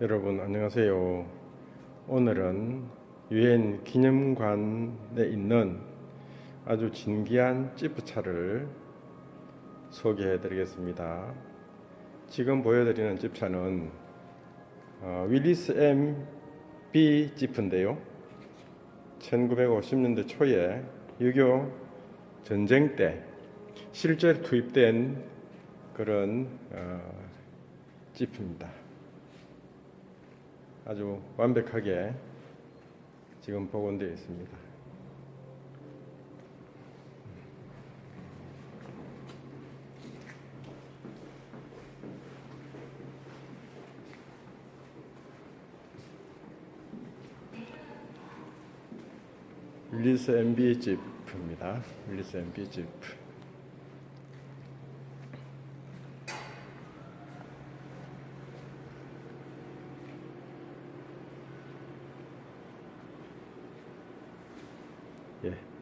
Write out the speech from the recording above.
여러분 안녕하세요. 오늘은 유엔 기념관에 있는 아주 진귀한 지프차를 소개해 드리겠습니다. 지금 보여드리는 집차는 어, 윌리스 M B 지프인데요. 1950년대 초에 6.25 전쟁 때 실제 투입된 그런 어, 지프입니다. 아주 완벽하게 지금 복원되어 있습니다. 윌리스 MB 지프입니다. 윌리스 MB 지프. Yeah.